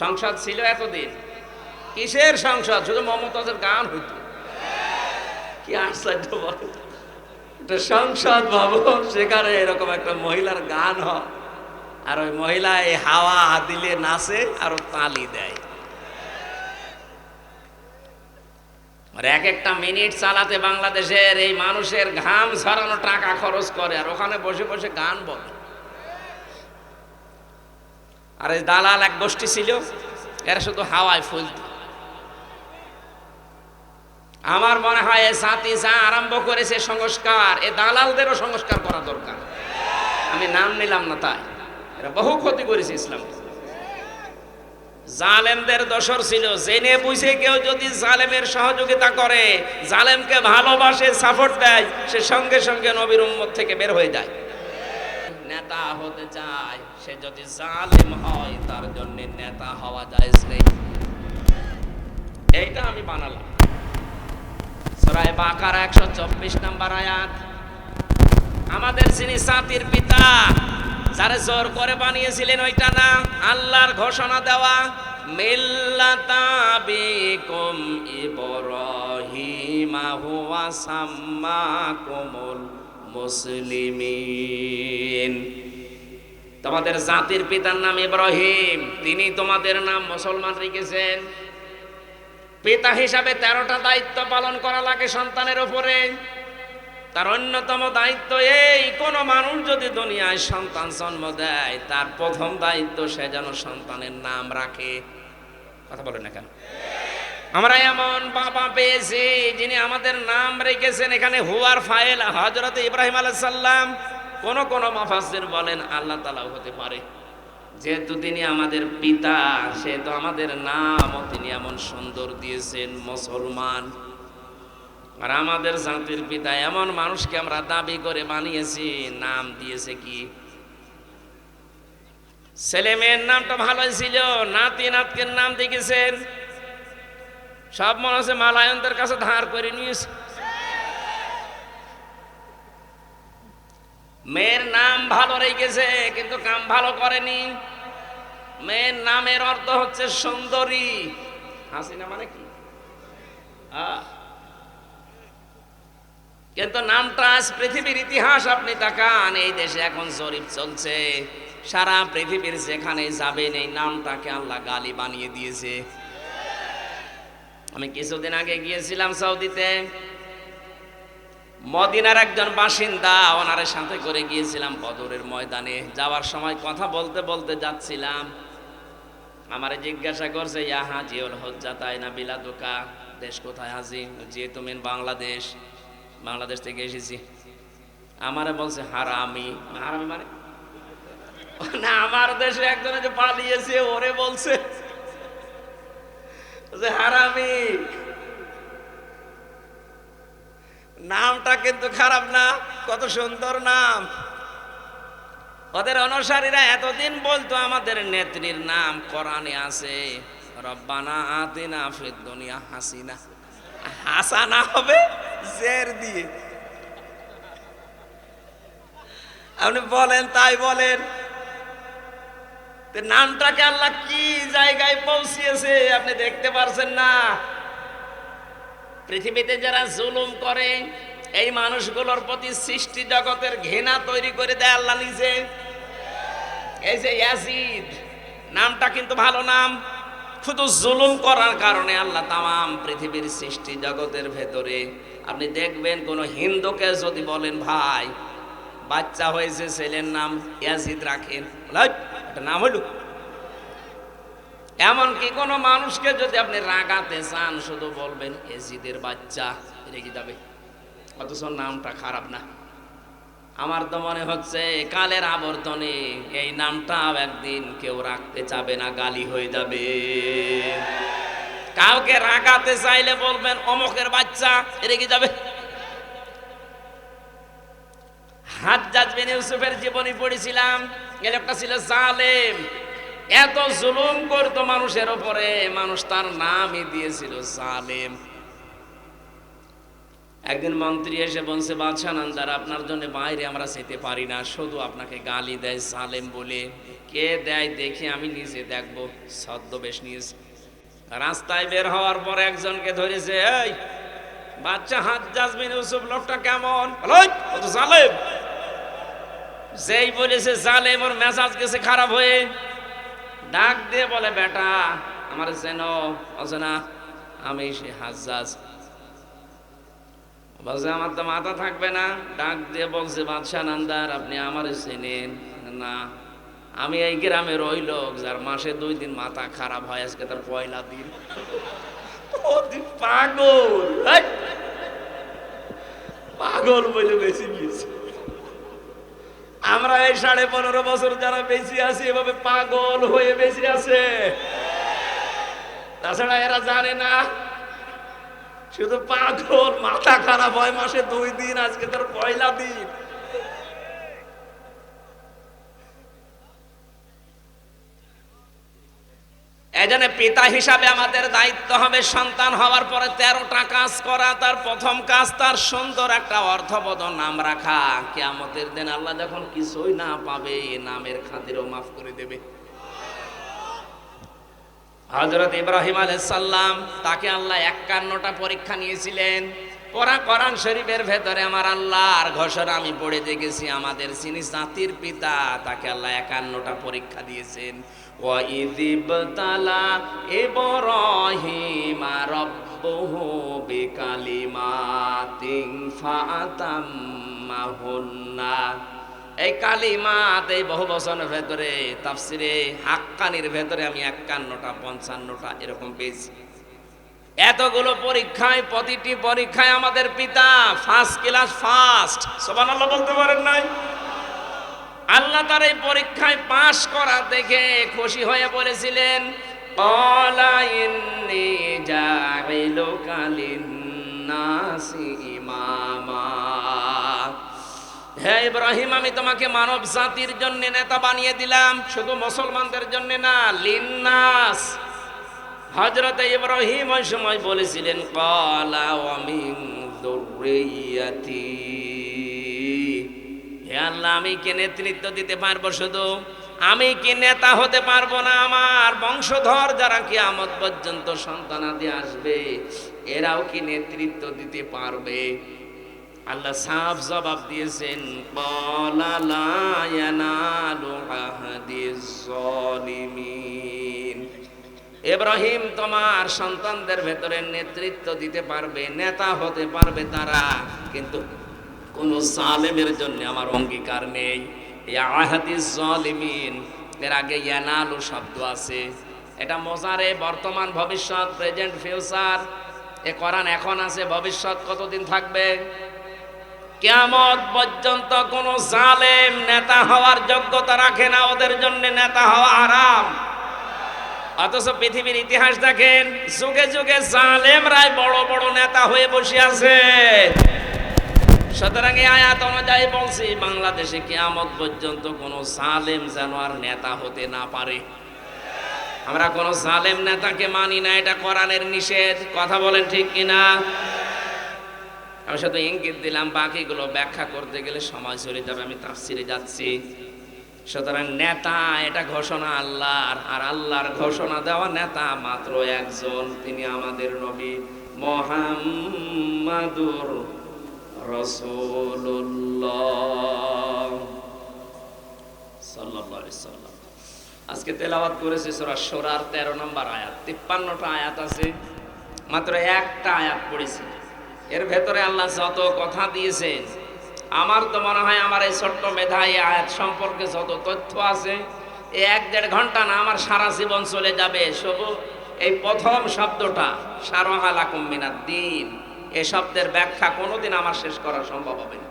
সংসদ ছিল এতদিন। কিসের সংসদ? শুধু মমতাজের গান হইত। কি আশ্চর্য সংসদ ভবন সেখানে এরকম একটা মহিলার গান হয়। আর ওই মহিলা এই হাওয়া দিলে নাচে আর তালি দেয়। আর এক একটা মিনিট চালাতে বাংলাদেশের এই মানুষের ঘাম ছড়ানো টাকা খরচ করে, আর ওখানে বসে বসে গান বলে। আর এই দালাল এক গোষ্ঠী ছিল, এরা শুধু হাওয়ায় ফুলত। আমার মনে হয় এ সাথী যা আরম্ভ করেছে সংস্কার, এ দালালদেরও সংস্কার করা দরকার। আমি নাম নিলাম না তাই, এরা বহু ক্ষতি করেছে ইসলাম। জালেমদের দোসর ছিল, জেনে বুঝে কেউ যদি জালেমের সহযোগিতা করে, জালেমকে ভালোবাসে সাপোর্ট দেয়, সে সঙ্গে সঙ্গে নবীর উম্মত থেকে বের হয়ে যায়। নেতা হতে চায়, সে যদি জালেম হয়, তার জন্য নেতা হওয়া যায় নেই। এইটা আমি বানালাম। সরাই বাকার একশো চব্বিশ নম্বর আয়াত। আমাদের যিনি সাতির পিতা, যারা জোর করে বানিয়েছিলেন ওইটা না, আল্লাহর ঘোষণা দেওয়া মিল্লাতাবিকুম ইব্রাহিমা হুয়া সাম্মাকুমুল মুসলিমিন। তোমাদের জাতির পিতার নাম ইব্রাহিম, তিনি তোমাদের নাম মুসলমান রেখেছেন। পিতা হিসাবে তেরোটা দায়িত্ব পালন করা লাগে সন্তানের উপরে। তার অন্যতম দায়িত্ব এই, কোন মানুষ যদি দুনিয়ায় সন্তান জন্ম দেয়, তার প্রথম দায়িত্ব সে যেন সন্তানের নাম রাখে। কথা বলে না কেন? আমরা এমন বাবা পেয়েছি যিনি আমাদের নাম রেখেছেন এখানে হুয়ার ফাইল হজরত ইব্রাহিম আলাইসাল্লাম কোন কোন মাফাসির বলেন, আল্লাহ তালাও হতে পারে। যেহেতু তিনি আমাদের পিতা, সেহেতু আমাদের নামও তিনি এমন সুন্দর দিয়েছেন, মুসলমান। আর আমাদের জাতির পিতা এমন মানুষকে আমরা দাবি করে বানিয়েছি, নাম দিয়েছে কি? ছেলে মেয়ের নামটা ভালোই ছিল নাতি নাতকের নাম দেখেছেন সব মনে হচ্ছে মালায়নদের কাছে ধার করে নিয়েছে। মেয়ের নাম ভালো রেখেছে, কিন্তু কাম ভালো করেনি। মেয়ের নামের অর্থ হচ্ছে সুন্দরী। হাসিনা মানে কি? কিন্তু নামটা আজ পৃথিবীর ইতিহাস আপনি তাকান, এই দেশে এখন জরিপ চলছে। সারা পৃথিবীর যেখানে যাবেন, এই নামটাকে আল্লাহ গালি বানিয়ে দিয়েছে। আমি কিছুদিন আগে গিয়েছিলাম সৌদিতে। মদিনার একজন বাসিন্দা ওনারের সাথে করে গিয়েছিলাম বদরের ময়দানে। যাওয়ার সময় কথা বলতে বলতে যাচ্ছিলাম। আমারে জিজ্ঞাসা করছে ইয়া হাজিউল হজ্জা, তাই না বিলাদুকা? দেশ কোথায় হাজি? যে তুমি বাংলাদেশ। বাংলাদেশ থেকে এসেছি। আমারে বলছে, হারামি। হারামি মানে? না, আমার দেশে একজনে যে পালিয়েছে, ওরে বলছে। যে, হারামি। নামটা কিন্তু খারাপ না, কত সুন্দর নাম। ওদের অনুসারীরা এতদিন বলতো, আমাদের নেত্রীর নাম কোরআনে আছে, রব্বানা আতিনা ফিদ দুনিয়া হাসিনা। হাসানা হবে জের দিয়ে। আপনি বলেন, তাই বলেন। নামটাকে আল্লাহ কি জায়গায় পৌঁছিয়েছে আপনি দেখতে পারছেন না? পৃথিবীতে যারা জুলুম করে, এই মানুষগুলোর প্রতি সৃষ্টি জগতের ঘৃণা তৈরি করে দেয় আল্লাহ নিজে। এই যে ইয়াজিদ, নামটা কিন্তু ভালো নাম। শুধু জুলুম করার কারণে আল্লাহ তাম পৃথিবীর সৃষ্টি জগতের ভেতরে। আপনি দেখবেন কোন হিন্দুকে যদি বলেন, ভাই, বাচ্চা হয়েছে, ছেলের নাম ইয়াজিদ রাখেন। একটা নাম হইল। এমনকি কোনো মানুষকে যদি আপনি রাগাতে চান, শুধু বলবেন, এজিদের বাচ্চা রেগে যাবে অথচ নামটা খারাপ না। আমার তো মনে হচ্ছে, কালের আবর্তনে এই নামটাও একদিন কেউ রাখতে চাবে না, গালি হয়ে যাবে। কাউকে রাগাতে চাইলে বলবেন, অমকের বাচ্চা রেগে যাবে হাত জাজবিন ইউসুফের জীবনী পড়েছিলাম। একটা ছিল জালেম। এত জুলুম করতো মানুষের ওপরে মানুষ তার নামই দিয়েছিল জালেম। একদিন মন্ত্রী এসে বলছে বাদশাহ নান্দার আপনার জন্য বাইরে আমরা যেতে পারি না। শুধু আপনাকে গালি দেয় সালেম বলে। কে দেয় দেখে আমি নিজে দেখব। ছদ্মবেশ নিয়েছে। রাস্তায় বের হওয়ার পর একজনকে ধরেছে এই বাচ্চা হাত জাজমিন ইউসুফ লোকটা কেমন? বলো, "ওই, ও তো জালেম। যেই বলেছে, জালেম ওর মেজাজ গেছে খারাপ হয়ে। ডাক দিয়ে বলে, বেটা, আমার যেন অচেনা আমি সে হাজ্জাজ। বলছে, আমার তো মাথা থাকবে না। ডাক দিয়ে বলছে, বাদশাহ নান্দার, আপনি আমার চেনেন? না, আমি এই গ্রামে ওই লোক, যার মাসে দুই দিন মাথা খারাপ হয়, আজকে তার পয়লা দিন। পাগল পাগল বলে বেশি গিয়েছে। আমরা এই সাড়ে পনেরো বছর যারা বেঁচে আছি, এভাবে পাগল হয়ে বেঁচে আছে। তাছাড়া এরা জানে না, শুধু পাগল, মাথা খারাপ হয় মাসে দুই দিন, আজকে তার পয়লা দিন। এজন্য পিতা হিসাবে আমাদের দায়িত্ব হবে সন্তান হওয়ার পরে তেরোটা কাজ করা, তার প্রথম কাজ তার সুন্দর একটা অর্থবোধ নাম রাখা। কে আমাদের দিন আল্লাহ যখন কিছুই না পাবে নামের খাতিরও মাফ করে দেবে। হজরত ইব্রাহিম সাল্লাম তাকে আল্লাহ একান্নটা পরীক্ষা নিয়েছিলেন। পরা কোরআন শরীফের ভেতরে আমার আল্লাহর ঘোষণা আমি পড়ে দেখেছি, আমাদের সিনি জাতির পিতা, তাকে আল্লাহ একান্নটা পরীক্ষা দিয়েছেন। ওয়াইদিবতালা ইব্রাহিম রব্বুহু বিকালিমাতিন ফাতাম্মাহুন্না এই কালিমাত এই বহু বছরের ভেতরে, তাফসিরে হাক্কানির ভেতরে আমি একান্নটা, পঞ্চান্নটা এরকম পেয়েছি। এতগুলো পরীক্ষায়, প্রতিটি পরীক্ষায় আমাদের পিতা ফার্স্ট ক্লাস ফার্স্ট সবান আল্লাহ বলতে পারেন নাই? আল্লাহ তার এই পরীক্ষায় পাশ করা দেখে খুশি হয়ে বলেছিলেন "ক্বালা ইন্নী জাইলুকা লিন্নাসি হ্যাঁ ইব্রাহিম, আমি তোমাকে মানব জাতির জন্য নেতা বানিয়ে দিলাম, শুধু মুসলমানদের জন্য না, লিন্নাস। হজরত ইব্রাহিম ওই সময় বলেছিলেন, কলা হে আল্লাহ, আমি কি নেতৃত্ব দিতে পারব শুধু? আমি কি নেতা হতে পারব না আমার বংশধর যারা কি আমদ পর্যন্ত সন্তানাদি আসবে, এরাও কি নেতৃত্ব দিতে পারবে? আল্লাহ সাফ জবাব দিয়েছেন "ক্বালা লা ইয়ানালু আহদিজ জালিমিন।" ইব্রাহিম তোমার সন্তানদের ভেতরে নেতৃত্ব দিতে পারবে, নেতা হতে পারবে তারা, কিন্তু কোন সালেমের জন্য আমার অঙ্গীকার নেই। এর আগে ইয়ানালু শব্দ আছে। এটা মজারে বর্তমান ভবিষ্যৎ, প্রেজেন্ট ফিউচার। এ করান এখন আছে, ভবিষ্যৎ কতদিন থাকবে? কেমন পর্যন্ত কোন জালেম নেতা হওয়ার যোগ্যতা রাখে না, ওদের জন্য নেতা হওয়া আরাম অথচ পৃথিবীর ইতিহাস দেখেন, যুগে যুগে জালেমরাই বড় বড় নেতা হয়ে বসে আছে। সুতরাং এই আয়াত অনুযায়ী বলছি, বাংলাদেশে কেয়ামত পর্যন্ত কোনো জালেম যেন আর নেতা হতে না পারে। আমরা কোনো জালেম নেতাকে মানি না, এটা কোরআনের নিষেধ। কথা বলেন ঠিক কিনা? আমি শুধু ইঙ্গিত দিলাম, বাকিগুলো ব্যাখ্যা করতে গেলে সময় চলে যাবে, আমি তাফসিরে যাচ্ছি। সুতরাং নেতা, এটা ঘোষণা আল্লাহর আর আল্লাহর ঘোষণা দেওয়া নেতা মাত্র একজন, তিনি আমাদের নবী সাল্লাম। আজকে তেলাওয়াত করেছে সূরা সূরার 13 নম্বর আয়াত 53টা আয়াত আছে, মাত্র একটা আয়াত পড়েছি। এর ভেতরে আল্লাহ যত কথা দিয়েছেন আমার তো মনে হয় আমার এই ছোট্ট মেধা এই আয়াত সম্পর্কে যত তথ্য আছে, এ এক দেড় ঘণ্টা না আমার সারা জীবন চলে যাবে। শুধু এই প্রথম শব্দটা, সারোহালাকুম মিনাদ দিন, এ শব্দের ব্যাখ্যা কোনোদিন আমার শেষ করা সম্ভব হবে না।